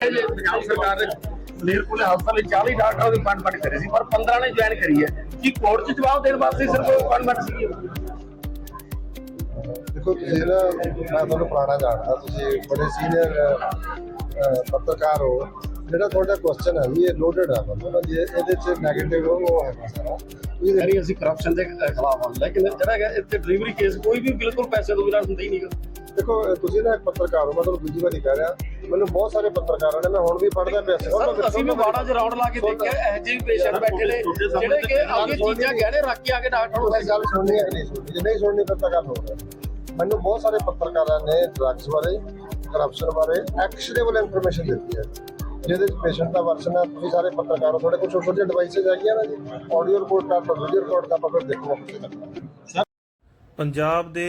ਪੰਜਾਬ ਸਰਕਾਰ ਨੇ ਮਲੇਰਕੋਟਲੇ ਹਸਪਤਾਲ ਵਿੱਚ 40 ਡਾਕਟਰਾਂ ਦੀ ਅਪਾਇੰਟਮੈਂਟ ਕਰੀ ਸੀ ਪਰ 15 ਨੇ ਜੁਆਇਨ ਕਰੀ ਹੈ। ਕੀ ਕੋਰਟ 'ਚ ਜਵਾਬ ਦੇਣ ਵਾਸਤੇ ਸਿਰਫ ਅਪਾਇੰਟਮੈਂਟ ਸੀ ਦੇਖੋ ਤੁਸੀਂ ਨਾ ਮੈਂ ਤੁਹਾਨੂੰ ਪੁਰਾਣਾ ਜਾਣਦਾ ਤੁਸੀਂ ਬੜੇ ਸੀਨੀਅਰ ਪੱਤਰਕਾਰ ਹੋ। ਜਿਹੜਾ ਤੁਹਾਡਾ ਕੁਐਸਚਨ ਹੈ ਵੀ ਇਹ ਲੋਡਡ ਹੈ ਮਤਲਬ ਇਹਦੇ ਚ 네ਗੇਟਿਵ ਉਹ ਹੈ ਸਾਰਾ। ਤੁਸੀਂ ਦੇਖੋ, ਯਾਨੀ ਅਸੀਂ ਕਰਪਸ਼ਨ ਦੇ ਖਿਲਾਫ ਹਾਂ ਲੇਕਿਨ ਜਿਹੜਾ ਹੈਗਾ ਇੱਥੇ ਡਿਲੀਵਰੀ ਕੇਸ ਕੋਈ ਵੀ ਬਿਲਕੁਲ ਪੈਸੇ ਤੋਂ ਬਿਨਾਂ ਹੁੰਦਾ ਹੀ ਨਹੀਂਗਾ ਦੇਖੋ ਤੁਸੀਂ ਨਾ ਇੱਕ ਪੱਤਰਕਾਰ ਹੋ ਮੈਂ ਤੁਹਾਨੂੰ ਦੂਜੀ ਵਾਰੀ ਕਹਿ ਰਿਹਾ। ਮੈਨੂੰ ਬਹੁਤ ਸਾਰੇ ਪੱਤਰਕਾਰਾਂ ਨੇ ਮੈਂ ਹੁਣ ਵੀ ਪੜ੍ਹਦਾ ਪਿਆ ਸੀ। ਸਰ ਅਸੀਂ ਵੀ ਵਾੜਾ 'ਚ ਰਾਉਂਡ ਲਾ ਕੇ ਦੇਖਿਆ ਇਹੋ ਜਿਹੇ ਪੇਸ਼ੈਂਟ ਬੈਠੇ ਨੇ ਜਿਹੜੇ ਕਿ ਅੱਗੇ ਚੀਜ਼ਾਂ ਗਹਿਣੇ ਰੱਖ ਕੇ ਆ ਕੇ ਡਾਕਟਰ ਨੂੰ ਗੱਲ ਸੁਣਨੀ ਹੈ ਨਹੀਂ ਸੁਣਨੀ? ਜੇ ਨਹੀਂ ਸੁਣਨੀ ਫਿਰ ਤਾਂ ਗੱਲ ਹੈ। ਮੈਨੂੰ ਬਹੁਤ ਸਾਰੇ ਪੱਤਰਕਾਰਾਂ ਨੇ ਡਰੱਗਸ ਬਾਰੇ ਕਰਪਸ਼ਨ ਬਾਰੇ ਐਕਸ਼ਨੇਬਲ ਇਨਫੋਰਮੇਸ਼ਨ ਦਿੱਤੀ ਹੈ। ਜਿਹਦੇ ਵਿੱਚ ਪੇਸ਼ੈਂਟ ਦਾ ਵਰਸ਼ਨ ਹੈ ਤੁਸੀਂ ਸਾਰੇ ਪੱਤਰਕਾਰ ਹੋ ਤੁਹਾਡੇ ਕੋਲ ਛੋਟੇ ਛੋਟੇ ਡਿਵਾਈਸਸ ਹੈਗੀਆਂ ਨਾ ਜੀ। ਆਡੀਓ ਰਿਪੋਰਟ ਲਓ ਵੀਡੀਓ ਕਰ ਲਓ ਫਿਰ ਦੇਖੋ ਪੰਜਾਬ ਦੇ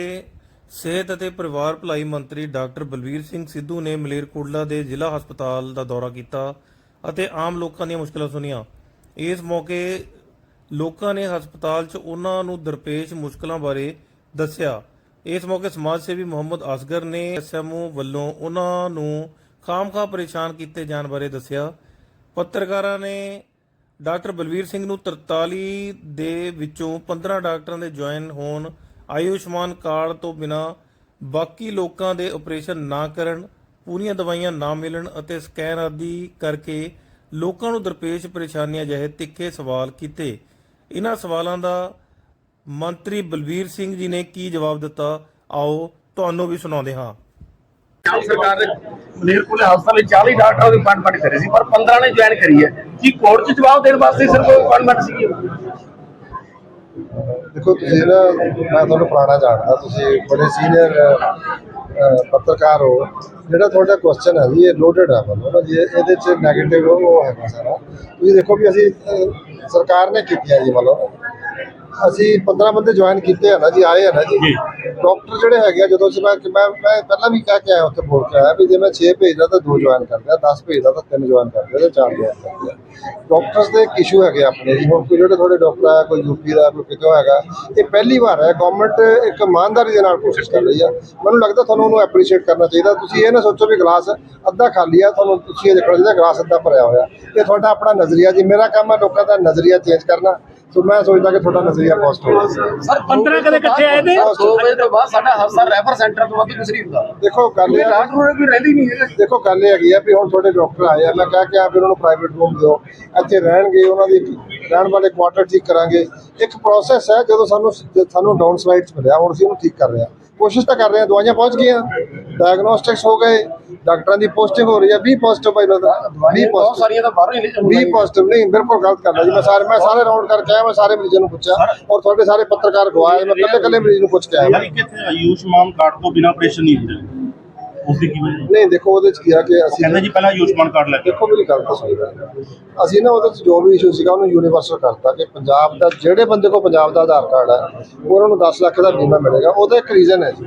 ਸਿਹਤ ਅਤੇ ਪਰਿਵਾਰ ਭਲਾਈ ਮੰਤਰੀ ਡਾਕਟਰ ਬਲਵੀਰ ਸਿੰਘ ਸਿੱਧੂ ਨੇ ਮਲੇਰਕੋਟਲਾ ਦੇ ਜ਼ਿਲ੍ਹਾ ਹਸਪਤਾਲ ਦਾ ਦੌਰਾ ਕੀਤਾ ਅਤੇ ਆਮ ਲੋਕਾਂ ਦੀਆਂ ਮੁਸ਼ਕਲਾਂ ਸੁਣੀਆਂ। ਇਸ ਮੌਕੇ ਲੋਕਾਂ ਨੇ ਹਸਪਤਾਲ 'ਚ ਉਹਨਾਂ ਨੂੰ ਦਰਪੇਸ਼ ਮੁਸ਼ਕਲਾਂ ਬਾਰੇ ਦੱਸਿਆ। ਇਸ ਮੌਕੇ ਸਮਾਜ ਸੇਵੀ ਮੁਹੰਮਦ ਅਸਗਰ ਨੇ ਐਸਐਮਓ ਵੱਲੋਂ ਉਹਨਾਂ ਨੂੰ ਖਾਮਖਾ ਪਰੇਸ਼ਾਨ ਕੀਤੇ ਜਾਣ ਬਾਰੇ ਦੱਸਿਆ। ਪੱਤਰਕਾਰਾਂ ਨੇ ਡਾਕਟਰ ਬਲਵੀਰ ਸਿੰਘ ਨੂੰ 43 ਦੇ ਵਿੱਚੋਂ 15 ਡਾਕਟਰਾਂ ਦੇ ਜੁਆਇਨ ਹੋਣ ਆਯੁਸ਼ਮਾਨ ਕਾਰਡ ਤੋਂ ਬਿਨਾ ਬਾਕੀ ਲੋਕਾਂ ਦੇ ਆਪਰੇਸ਼ਨ ਨਾ ਕਰਨ, ਪੂਰੀਆਂ ਦਵਾਈਆਂ ਨਾ ਮਿਲਣ ਅਤੇ ਸਕੈਨ ਆਦਿ ਕਰਕੇ ਲੋਕਾਂ ਨੂੰ ਦਰਪੇਸ਼ ਪਰੇਸ਼ਾਨੀਆਂ ਜਿਹੇ ਤਿੱਖੇ ਸਵਾਲ ਕੀਤੇ। ਇਹਨਾਂ ਸਵਾਲਾਂ ਦਾ ਮੰਤਰੀ ਬਲਬੀਰ ਸਿੰਘ ਜੀ ਨੇ ਕੀ ਜਵਾਬ ਦਿੱਤਾ? ਆਓ ਤੁਹਾਨੂੰ ਵੀ ਸੁਣਾਉਂਦੇ ਹਾਂ। ਸਰਕਾਰ ਨੇ ਹਸਪਤਾਲ ਵਿੱਚ 40 ਡਾਕਟਰਾਂ ਦੀ ਅਪਾਇੰਟਮੈਂਟ ਕਰੀ ਸੀ, ਪਰ 15 ਨੇ ਜੁਆਇਨ ਕਰੀ ਹੈ। ਕੀ ਕੋਰਟ 'ਚ ਜਵਾਬ ਦੇਣ ਵਾਸਤੇ ਸਿਰਫ ਅਪਾਇੰਟਮੈਂਟ ਸੀ ਦੇਖੋ ਤੁਸੀਂ ਨਾ ਮੈਂ ਤੁਹਾਨੂੰ ਪੁਰਾਣਾ ਜਾਣਦਾ, ਤੁਸੀਂ ਬੜੇ ਸੀਨੀਅਰ ਪੱਤਰਕਾਰ ਹੋ। ਜਿਹੜਾ ਤੁਹਾਡਾ ਕੁਐਸਚਨ ਹੈ ਜੀ, ਇਹ ਲੋਡਡ ਹੈ ਮਤਲਬ ਜੀ ਇਹਦੇ ਚ 네ਗੇਟਿਵ ਉਹ ਹੈਗਾ ਸਾਰਾ। ਤੁਸੀਂ ਦੇਖੋ ਵੀ ਅਸੀਂ ਸਰਕਾਰ ਨੇ ਕੀਤੀਆਂ ਜੀ ਮਤਲਬ ਅਸੀਂ 15 ਬੰਦੇ ਜੁਆਇਨ ਕੀਤੇ ਆ ਨਾ ਜੀ ਆਏ ਆ ਨਾ ਜੀ। ਡਾਕਟਰ ਜਿਹੜੇ ਹੈਗੇ ਆ ਜਦੋਂ ਸੀ ਮੈਂ ਮੈਂ ਮੈਂ ਪਹਿਲਾਂ ਵੀ ਕਹਿ ਕੇ ਆਇਆ ਉੱਥੇ ਬੋਲ ਕੇ ਆਇਆ ਵੀ ਜੇ ਮੈਂ 6 ਭੇਜਦਾ ਤਾਂ 2 ਜੁਆਇਨ ਕਰਦੇ ਆ 10 ਭੇਜਦਾ ਤਾਂ 3 ਜੁਆਇਨ ਕਰਦੇ ਆ ਤੇ 4 ਜੁਆਇਨ ਕਰਦੇ ਆ ਡਾਕਟਰਸ ਦੇ ਇਸ਼ੂ ਹੈਗੇ ਆਪਣੇ ਜੀ। ਹੁਣ ਕੋਈ ਜਿਹੜੇ ਤੁਹਾਡੇ ਡਾਕਟਰ ਆ ਕੋਈ ਯੂਪੀ ਦਾ ਕੋਈ ਕਿਤੋਂ ਹੈਗਾ ਇਹ ਪਹਿਲੀ ਵਾਰ ਹੈ ਗਵਰਨਮੈਂਟ ਇੱਕ ਇਮਾਨਦਾਰੀ ਦੇ ਨਾਲ ਕੋਸ਼ਿਸ਼ ਕਰ ਰਹੀ ਆ। ਮੈਨੂੰ ਲੱਗਦਾ ਤੁਹਾਨੂੰ ਉਹਨੂੰ ਐਪਰੀਸ਼ੀਏਟ ਕਰਨਾ ਚਾਹੀਦਾ। ਤੁਸੀਂ ਇਹ ਨਾ ਸੋਚੋ ਵੀ ਗਲਾਸ ਅੱਧਾ ਖਾਲੀ ਆ ਤੁਹਾਨੂੰ ਤੁਸੀਂ ਇਹ ਦੇਖਣਾ ਚਾਹੀਦਾ ਗਲਾਸ ਅੱਧਾ ਭਰਿਆ ਹੋਇਆ। ਇਹ ਤੁਹਾਡਾ ਆਪਣਾ ਨਜ਼ਰੀਆ ਜੀ। ਮੇਰਾ ਕੰਮ ਹੈ ਲੋਕਾਂ ਦਾ ਨਜ਼ਰੀਆ ਚੇਂਜ ਕਰਨਾ। ਸੋ ਮੈਂ ਸੋਚਦਾ ਕਿ ਤੁਹਾਡਾ ਨਜ਼ਰੀਆ ਪੋਜ਼ਿਟਿਵ ਹੋਵੇ ਸਰ 15 ਕਦੇ ਇਕੱਠੇ ਆਏ ਨੇ? 2 ਵਜੇ ਤੋਂ ਬਾਅਦ ਸਾਡਾ ਹਸਪਤਾਲ ਰੈਫਰ ਸੈਂਟਰ ਤੋਂ ਵੱਧ ਕੁਝ ਨਹੀਂ ਹੁੰਦਾ ਦੇਖੋ ਗੱਲ ਇਹ ਡਾਕਟਰ ਹੋਰੇ ਕੋਈ ਰਹਿੰਦੀ ਨਹੀਂ ਹੈ। ਦੇਖੋ ਗੱਲ ਇਹ ਹੈਗੀ ਆ ਵੀ ਹੁਣ ਤੁਹਾਡੇ ਡਾਕਟਰ ਆਏ ਆ ਮੈਂ ਕਹਿ ਕੇ ਆ ਵੀ ਉਹਨਾਂ ਨੂੰ ਪ੍ਰਾਈਵੇਟ ਰੂਮ ਦਿਓ। ਇੱਥੇ ਰਹਿਣਗੇ ਉਹਨਾਂ ਦੀ ਰਹਿਣ ਵਾਲੇ ਕੁਆਟਰ ਠੀਕ ਕਰਾਂਗੇ। ਇੱਕ ਪ੍ਰੋਸੈਸ ਹੈ ਜਦੋਂ ਸਾਨੂੰ ਸਾਨੂੰ ਡਾਊਨ ਸਲਾਈਡਸ ਮਿਲਿਆ ਹੁਣ ਅਸੀਂ ਉਹਨੂੰ ਠੀਕ ਕਰ ਰਹੇ ਹਾਂ। ਕੋਸ਼ਿਸ਼ ਤਾਂ ਕਰ ਰਹੇ ਹਾਂ ਦਵਾਈਆਂ ਪਹੁੰਚ ਗਈਆਂ। ਡਾਇਗਨੋਸਟਿਕਸ ਹੋ ਗਏ ਡਾਕਟਰਾਂ ਦੀ ਪੋਸਟਿੰਗ ਹੋ ਰਹੀ ਹੈ 20 ਪੋਜ਼ਿਟਿਵ ਭਾਈ ਲੋਦਾ 20 ਬਹੁਤ ਸਾਰੀਆਂ ਤਾਂ ਬਾਹਰੋਂ ਹੀ ਨਿਕਲ 20 ਪੋਜ਼ਿਟਿਵ ਨਹੀਂ ਬਿਲਕੁਲ ਗਲਤ ਕਰਦਾ ਜੀ ਮੈਂ ਸਾਰੇ ਮੈਂ ਸਾਰੇ ਰਾਉਂਡ ਕਰਕੇ ਆਇਆ ਮੈਂ ਸਾਰੇ ਮਰੀਜ਼ਾਂ ਨੂੰ ਪੁੱਛਿਆ ਔਰ ਤੁਹਾਡੇ ਸਾਰੇ ਪੱਤਰਕਾਰ ਗਵਾਏ ਮੈਂ ਕੱਲੇ ਕੱਲੇ ਮਰੀਜ਼ ਨੂੰ ਪੁੱਛ ਕੇ ਆਇਆ। ਯਾਨੀ ਕਿ ਇੱਥੇ ਆਯੁਸ਼ਮਾਨ ਕਾਰਡ ਤੋਂ ਬਿਨਾਂ ਆਪਰੇਸ਼ਨ ਨਹੀਂ ਹੁੰਦੇ। ਉਸ ਦੀ ਕੀ ਵਜ੍ਹਾ ਨਹੀਂ ਦੇਖੋ ਉਹਦੇ ਚ ਕੀ ਆ ਕਿ ਅਸੀਂ ਕਹਿੰਦੇ ਜੀ ਪਹਿਲਾਂ ਆਯੁਸ਼ਮਾਨ ਕਾਰਡ ਲੈ ਕੇ। ਦੇਖੋ ਮੇਰੀ ਗੱਲ ਤਾਂ ਸੁਣੀ। ਅਸੀਂ ਨਾ ਉਹਦੇ ਚ ਜੋ ਵੀ ਇਸ਼ੂ ਸੀਗਾ ਉਹਨੂੰ ਯੂਨੀਵਰਸਲ ਕਰਤਾ ਕਿ ਪੰਜਾਬ ਦਾ ਜਿਹੜੇ ਬੰਦੇ ਕੋਲ ਪੰਜਾਬ ਦਾ ਆਧਾਰ ਕਾਰਡ ਹੈ ਉਹਨਾਂ ਨੂੰ 10 ਲੱਖ ਦਾ ਬੀਮਾ ਮਿਲੇਗਾ। ਉਹਦਾ ਇੱਕ ਰੀਜ਼ਨ ਹੈ ਜੀ।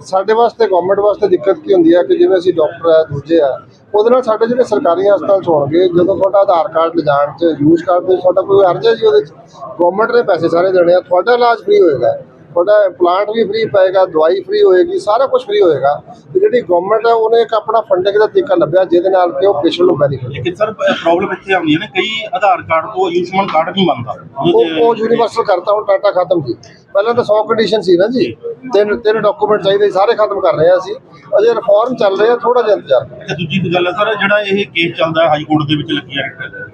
ਸਾਡੇ ਵਾਸਤੇ ਗਵਰਨਮੈਂਟ ਵਾਸਤੇ ਦਿੱਕਤ ਕੀ ਹੁੰਦੀ ਹੈ ਕਿ ਜਿਵੇਂ ਅਸੀਂ ਡਾਕਟਰ ਆ ਦੂਜੇ ਆ ਉਹਦੇ ਨਾਲ ਸਾਡੇ ਜਿਹੜੇ ਸਰਕਾਰੀ ਹਸਪਤਾਲ ਹੋਣਗੇ ਜਦੋਂ ਤੁਹਾਡਾ ਆਧਾਰ ਕਾਰਡ ਲਿਜਾਣ ਚ ਯੂਜ਼ ਕਰਦੇ ਤੁਹਾਡਾ ਕੋਈ ਅਰਜ਼ ਹੈ ਜੀ ਉਹਦੇ ਚ? ਗਵਰਨਮੈਂਟ ਨੇ ਪੈਸੇ ਸਾਰੇ ਦੇਣੇ ਆ ਤੁਹਾਡਾ ਇਲਾਜ ਫ੍ਰੀ ਹੋਏਗਾ। ਤੁਹਾਡਾ ਪਲਾਂਟ ਵੀ ਫ੍ਰੀ ਪਏਗਾ ਦਵਾਈ ਫ੍ਰੀ ਹੋਏਗੀ ਸਾਰਾ ਕੁਝ ਫ੍ਰੀ ਹੋਏਗਾ। ਤੇ ਜਿਹੜੀ ਗਵਰਨਮੈਂਟ ਹੈ ਉਹਨੇ ਇੱਕ ਆਪਣਾ ਫੰਡਿੰਗ ਦਾ ਤਰੀਕਾ ਲੱਭਿਆ ਜਿਹਦੇ ਨਾਲ ਕਿ ਉਹ ਪੇਸ਼ੈਂਟ ਨੂੰ ਬੈਨੀਫਿਟ ਲੇਕਿਨ ਸਰ ਪ੍ਰੋਬਲਮ ਇੱਥੇ ਆਉਂਦੀ ਹੈ ਨਾ ਕਈ ਆਧਾਰ ਕਾਰਡ ਤੋਂ ਆਯੁਸ਼ਮਾਨ ਕਾਰਡ ਨਹੀਂ ਬਣਦਾ। ਉਹ ਉਹ ਯੂਨੀਵਰਸਲ ਕਰਤਾ ਹੁਣ ਟਾਟਾ ਖਤਮ ਸੀ। ਪਹਿਲਾਂ ਤਾਂ 100 ਕੰਡੀਸ਼ਨ ਸੀ ਨਾ ਜੀ। ਤਿੰਨ ਤਿੰਨ ਡਾਕੂਮੈਂਟ ਚਾਹੀਦੇ ਸੀ, ਸਾਰੇ ਖਤਮ ਕਰ ਰਹੇ ਆ ਅਸੀਂ। ਅਜੇ ਰਿਫਾਰਮ ਚੱਲ ਰਿਹਾ ਥੋੜਾ ਜਿਹਾ ਇੰਤਜ਼ਾਰ। ਕਰੋ। ਤੇ ਦੂਜੀ ਗੱਲ ਹੈ ਸਰ ਜਿਹੜਾ ਇਹ ਕੇਸ ਚੱਲਦਾ ਹਾਈ ਕੋਰਟ ਦੇ ਵਿੱਚ ਲੱਗੀ ਹੈ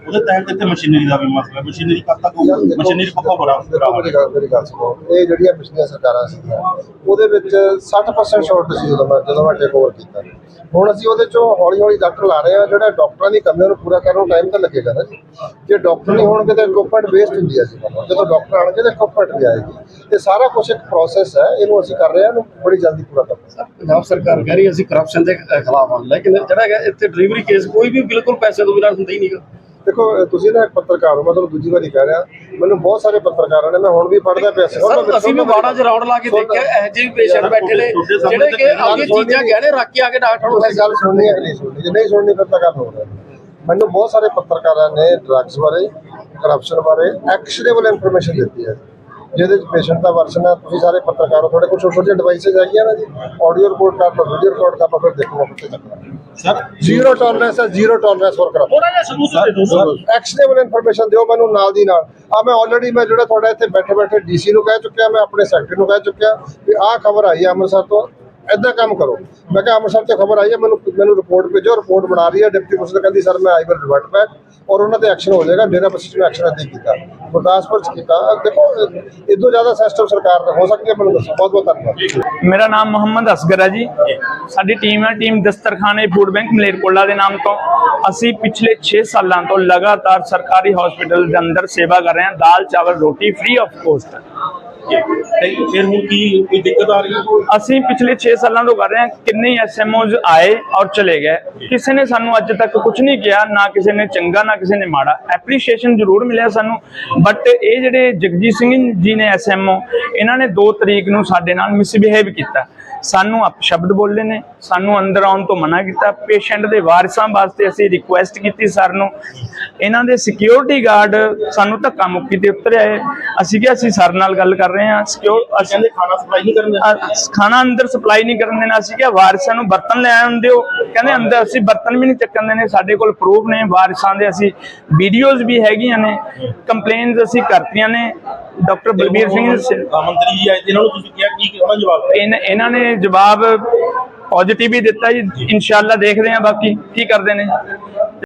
ਉਹਦੇ ਤਹਿਤ ਇੱਥੇ ਮਸ਼ੀਨਰੀ ਦਾ ਵੀ ਮਸਲਾ ਮਸ਼ੀਨਰੀ ਕਦ ਤੱਕ ਯਾਰ ਦੇਖੋ- ਮਸ਼ੀਨਰੀ ਪੱਕਾ ਬੜਾ ਦੇਖੋ ਮੇਰੀ ਗੱਲ ਮੇਰੀ ਗੱਲ ਸੁਣੋ। ਇਹ ਜਿਹੜੀਆਂ ਪਿਛਲੀਆਂ ਸਰਕਾਰਾਂ ਸੀਗੀਆਂ ਉਹਦੇ ਵਿੱਚ 60% ਸ਼ਾਰਟ ਸੀ ਜਦੋਂ ਮੈਂ ਜਦੋਂ ਮੈਂ ਟੇਕ ਓਵਰ ਕੀਤਾ। ਹੁਣ ਅਸੀਂ ਉਹਦੇ ਚੋਂ ਹੌਲੀ ਹੌਲੀ ਡਾਕਟਰ ਲਾ ਰਹੇ ਆ ਜਿਹੜਾ ਡਾਕਟਰਾਂ ਦੀ ਕਮੀਆਂ ਨੂੰ ਪੂਰਾ ਕਰਨ ਨੂੰ ਟਾਈਮ ਤਾਂ ਲੱਗੇਗਾ ਨਾ ਜੀ। ਜੇ ਡਾਕਟਰ ਨਹੀਂ ਹੋਣਗੇ ਤਾਂ ਇਕਵਿਪਮੈਂਟ ਵੇਸਟ ਹੁੰਦੀ ਹੈ ਜੀ। ਜਦੋਂ ਡਾਕਟਰ ਆਣਗੇ ਤਾਂ ਇਕਵਿਪਮੈਂਟ ਵੀ ਆਏਗੀ। ਇਹ ਸਾਰਾ ਕੁਝ ਇੱਕ ਪ੍ਰੋਸੈਸ ਹੈ, ਇਹਨੂੰ ਅਸੀਂ ਕਰ ਰਹੇ ਹਾਂ, ਇਹਨੂੰ ਬੜੀ ਜਲਦੀ ਪੂਰਾ ਕਰਾਂਗੇ ਪੰਜਾਬ ਸਰਕਾਰ ਕਹਿ ਰਹੀ ਹੈ, ਅਸੀਂ ਕਰਪਸ਼ਨ ਦੇ ਖਿਲਾਫ ਹਾਂ। ਲੇਕਿਨ ਜਿਹੜਾ ਹੈਗਾ, ਇੱਥੇ ਡਿਲੀਵਰੀ ਕੇਸ ਕੋਈ ਵੀ ਬਿਲਕੁਲ ਪੈਸੇ ਤੋਂ ਬਿਨਾਂ ਹੁੰਦਾ ਹੀ ਨਹੀਂਗਾ ਦੇਖੋ ਤੁਸੀਂ ਨਾ ਇੱਕ ਪੱਤਰਕਾਰ ਹੋ ਮੈਂ ਤੁਹਾਨੂੰ ਦੂਜੀ ਵਾਰੀ ਕਹਿ ਰਿਹਾ। ਮੈਨੂੰ ਬਹੁਤ ਸਾਰੇ ਪੱਤਰਕਾਰਾਂ ਨੇ ਮੈਂ ਹੁਣ ਵੀ ਪੜ੍ਹਦਾ ਪਿਆ ਸੀ। ਸਰ ਅਸੀਂ ਵੀ ਵਾੜਾ 'ਚ ਰਾਉਂਡ ਲਾ ਕੇ ਦੇਖਿਆ ਇਹੋ ਜਿਹੇ ਪੇਸ਼ੈਂਟ ਬੈਠੇ ਨੇ ਜਿਹੜੇ ਕਿ ਅੱਗੇ ਚੀਜ਼ਾਂ ਗਹਿਣੇ ਰੱਖ ਕੇ ਆ ਕੇ ਡਾਕਟਰ ਨੂੰ ਗੱਲ ਸੁਣਨੀ ਹੈ ਨਹੀਂ ਸੁਣਨੀ? ਜੇ ਨਹੀਂ ਸੁਣਨੀ ਫਿਰ ਤਾਂ ਗੱਲ ਹੋਰ ਹੈ। ਮੈਨੂੰ ਬਹੁਤ ਸਾਰੇ ਪੱਤਰਕਾਰਾਂ ਨੇ ਡਰੱਗਸ ਬਾਰੇ ਕਰਪਸ਼ਨ ਬਾਰੇ ਐਕਸ਼ਨੇਬਲ ਇਨਫੋਰਮੇਸ਼ਨ ਦਿੱਤੀ ਹੈ। ਜਿਹਦੇ ਵਿੱਚ ਪੇਸ਼ੈਂਟ ਦਾ ਵਰਸ਼ਨ ਹੈ ਤੁਸੀਂ ਸਾਰੇ ਪੱਤਰਕਾਰ ਹੋ ਤੁਹਾਡੇ ਕੋਲ ਛੋਟੇ ਛੋਟੇ ਡਿਵਾਈਸਸ ਹੈਗੀਆਂ ਨਾ ਜੀ? ਆਡੀਓ ਰਿਪੋਰਟ ਕਰ ਲਓ ਵੀਡੀਓ ਰਿਕਾਰਡ ਕਰ ਲਓ ਫਿਰ ਦੇਖੋ ਕਿੱਥੇ ਚੱਕਣਾ ਸਰ ਜ਼ੀਰੋ ਟੋਲਰੈਂਸ ਹੈ ਜ਼ੀਰੋ ਟੋਲਰੈਂਸ ਫॉर ਕਰਪਸ਼ਨ ਥੋੜਾ ਜਿਹਾ ਸਬੂਤ ਦੇ ਦਿਓ ਸਰ ਐਕਸ਼ਨੇਬਲ ਇਨਫੋਰਮੇਸ਼ਨ ਦਿਓ ਮੈਨੂੰ ਨਾਲ ਦੀ ਨਾਲ। ਆ ਮੈਂ ਆਲਰੇਡੀ ਮੈਂ ਜਿਹੜਾ ਤੁਹਾਡਾ ਇੱਥੇ ਬੈਠੇ ਬੈਠੇ ਡੀਸੀ ਨੂੰ ਕਹਿ ਚੁੱਕਿਆ ਮੈਂ ਆਪਣੇ ਸੈਕਟਰੀ ਨੂੰ ਕਹਿ ਚੁੱਕਿਆ ਵੀ ਆਹ ਖਬਰ ਆਈ ਹੈ ਅੰਮ੍ਰਿਤਸਰ ਤੋਂ। ਏਦਾਂ ਕੰਮ ਕਰੋ। ਮੈਂ ਕਿਹਾ ਅੰਮ੍ਰਿਤਸਰ ਤੋਂ ਖਬਰ ਆਈ ਹੈ, ਮੈਨੂੰ ਮੈਨੂੰ ਰਿਪੋਰਟ ਭੇਜੋ ਰਿਪੋਰਟ ਬਣਾ ਰਹੀ ਹੈ ਡਿਪਟੀ ਕਮਿਸ਼ਨਰ ਕਹਿੰਦੀ, ਸਰ, ਮੈਂ ਆਈ ਵਿਲ ਰਿਵਰਟ ਬੈਕ ਔਰ ਉਹਨਾਂ ਤੇ ਐਕਸ਼ਨ ਹੋ ਜਾਏਗਾ। ਡੇਰਾ ਬਸੀ ਨੂੰ ਐਕਸ਼ਨ ਨਹੀਂ ਕੀਤਾ। ਗੁਰਦਾਸਪੁਰ ਚ ਕੀਤਾ। ਦੇਖੋ, ਇਦੋਂ ਜ਼ਿਆਦਾ ਸਿਸਟਮ ਸਰਕਾਰ ਦਾ ਹੋ ਸਕਦੀ ਹੈ, ਮੈਨੂੰ ਦੱਸੋ। ਬਹੁਤ ਬਹੁਤ ਧੰਨਵਾਦ। ਮੇਰਾ ਨਾਮ ਮੁਹੰਮਦ ਅਸਗਰ ਹੈ ਜੀ। ਸਾਡੀ ਟੀਮ ਹੈ, ਟੀਮ ਦਸਤਰਖਾਨੇ ਫੂਡ ਬੈਂਕ ਮਲੇਰਕੋਟਲਾ ਦੇ ਨਾਮ ਤੋਂ। ਅਸੀਂ ਪਿਛਲੇ 6 ਸਾਲਾਂ ਤੋਂ ਲਗਾਤਾਰ ਸਰਕਾਰੀ ਹਸਪੀਟਲ ਦੇ ਅੰਦਰ ਸੇਵਾ ਕਰ ਰਹੇ ਹਾਂ। ਦਾਲ, ਚਾਵਲ, ਰੋਟੀ ਫ੍ਰੀ ਆਫ ਕੋਸਟ ਤੇ ਫਿਰ ਹੁਣ ਕੀ ਕੋਈ ਦਿੱਕਤ ਆ ਰਹੀ ਹੈ? ਅਸੀਂ ਪਿਛਲੇ 6 ਸਾਲਾਂ ਤੋਂ ਕਰ ਰਹੇ ਹਾਂ। ਕਿੰਨੇ ਐਸਐਮਓਜ਼ ਆਏ ਔਰ ਚਲੇ ਗਏ। ਕਿਸੇ ਨੇ ਸਾਨੂੰ ਅੱਜ ਤੱਕ ਕੁਝ ਨਹੀਂ ਕਿਹਾ ਨਾ ਕਿਸੇ ਨੇ ਚੰਗਾ ਨਾ ਕਿਸੇ ਨੇ ਮਾੜਾ। ਐਪਰੀਸ਼ੀਏਸ਼ਨ ਜ਼ਰੂਰ ਮਿਲਿਆ ਸਾਨੂੰ। ਬਟ ਇਹ ਜਿਹੜੇ ਜਗਜੀਤ ਸਿੰਘ ਜੀ ਨੇ ਐਸਐਮਓ ਇਹਨਾਂ ਨੇ 2 ਤਰੀਕ ਨੂੰ ਸਾਡੇ ਨਾਲ ਮਿਸਬਿਹੇਵ ਕੀਤਾ। ਸਾਨੂੰ ਅਪਸ਼ਬਦ ਬੋਲੇ ਨੇ ਸਾਨੂੰ ਅੰਦਰ ਆਉਣ ਤੋਂ ਮਨਾ ਕੀਤਾ। ਪੇਸ਼ੈਂਟ ਦੇ ਵਾਰਿਸਾਂ ਵਾਸਤੇ ਅਸੀਂ ਰਿਕੁਐਸਟ ਕੀਤੀ ਸਰ ਨੂੰ। ਇਹਨਾਂ ਦੇ ਸਿਕਿਉਰਿਟੀ ਗਾਰਡ ਸਾਨੂੰ ਧੱਕਾ ਮੁੱਕੀ ਤੇ ਉਤਰ ਆਏ ਅਸੀਂ ਕਿਹਾ ਅਸੀਂ ਸਰ ਨਾਲ ਗੱਲ ਕਰ ਰਹੇ ਹਾਂ। ਸਿਕਿਉਰ ਅਸੀਂ ਖਾਣਾ ਸਪਲਾਈ ਨਹੀਂ ਕਰਨ ਅ- ਖਾਣਾ ਅੰਦਰ ਸਪਲਾਈ ਨਹੀਂ ਕਰਨ ਦੇਣਾ। ਅਸੀਂ ਕਿਹਾ ਵਾਰਿਸਾਂ ਨੂੰ ਬਰਤਨ ਲੈ ਆਉਣ ਦਿਓ। ਕਹਿੰਦੇ ਅੰਦਰ ਅਸੀਂ ਬਰਤਨ ਵੀ ਨਹੀਂ ਚੱਕਣ ਦੇਣੇ। ਸਾਡੇ ਕੋਲ ਪ੍ਰੂਫ ਨੇ। ਵਾਰਿਸਾਂ ਦੇ ਅਸੀਂ ਵੀਡੀਓਜ਼ ਵੀ ਹੈਗੀਆਂ ਨੇ। ਕੰਪਲੇਨਸ ਅਸੀਂ ਕਰਤੀਆਂ ਨੇ। ਡਾਕਟਰ ਬਲਬੀਰ ਸਿੰਘ ਮੰਤਰੀ ਜੀ ਆਏ ਇਹਨਾਂ ਨੂੰ ਤੁਸੀਂ ਕਿਹਾ ਕੀ ਉਹਨਾਂ ਨੇ ਜਵਾਬ ਇਹਨਾਂ ਨੇ ਜਵਾਬ ਪੋਜ਼ਿਟਿਵ ਹੀ ਦਿੱਤਾ ਜੀ। ਇਨਸ਼ਾਅੱਲਾ ਦੇਖਦੇ ਹਾਂ ਬਾਕੀ ਕੀ ਕਰਦੇ ਨੇ।